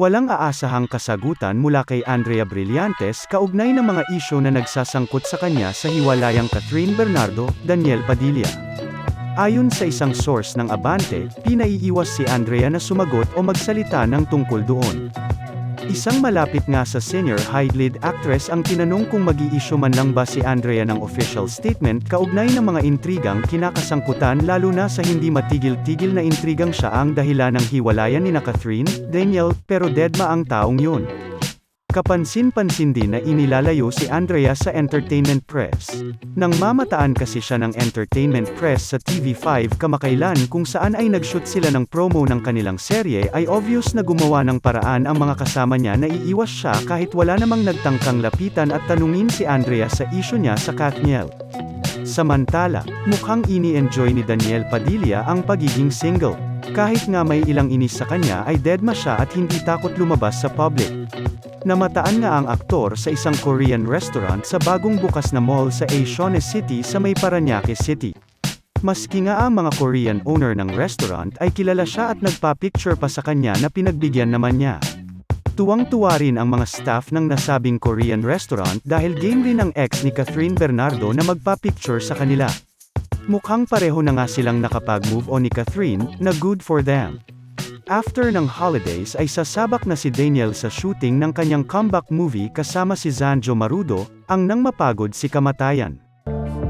Walang aasahang kasagutan mula kay Andrea Brillantes kaugnay ng mga isyo na nagsasangkot sa kanya sa hiwalayang Catherine Bernardo, Daniel Padilla. Ayon sa isang source ng Abante, pinaiiwas si Andrea na sumagot o magsalita ng tungkol doon. Isang malapit nga sa senior high lead actress ang tinanong kung mag-i-issue man lang ba si Andrea ng official statement kaugnay ng mga intrigang kinakasangkutan lalo na sa hindi matigil-tigil na intrigang siya ang dahilan ng hiwalayan ni na Catherine, Daniel, pero deadma ang taong yun. Kapansin-pansin din na inilalayo si Andrea sa entertainment press. Nang mamataan kasi siya ng entertainment press sa TV5 kamakailan kung saan ay nag-shoot sila ng promo ng kanilang serye ay obvious na gumawa ng paraan ang mga kasama niya na iiwas siya kahit wala namang nagtangkang lapitan at tanungin si Andrea sa isyu niya sa Katniel. Samantala, mukhang ini-enjoy ni Daniel Padilla ang pagiging single. Kahit nga may ilang inis sa kanya ay deadma siya at hindi takot lumabas sa public. Namataan nga ang aktor sa isang Korean restaurant sa bagong bukas na mall sa Asiones City sa may Paranaque City. Maski nga ang mga Korean owner ng restaurant ay kilala siya at nagpa-picture pa sa kanya na pinagbigyan naman niya. Tuwang-tuwa rin ang mga staff ng nasabing Korean restaurant dahil game rin ang ex ni Catherine Bernardo na magpa-picture sa kanila. Mukhang pareho na nga silang nakapag-move on ni Catherine, na good for them. After ng holidays ay sasabak na si Daniel sa shooting ng kanyang comeback movie kasama si Zanjo Marudo, ang nang mapagod si kamatayan.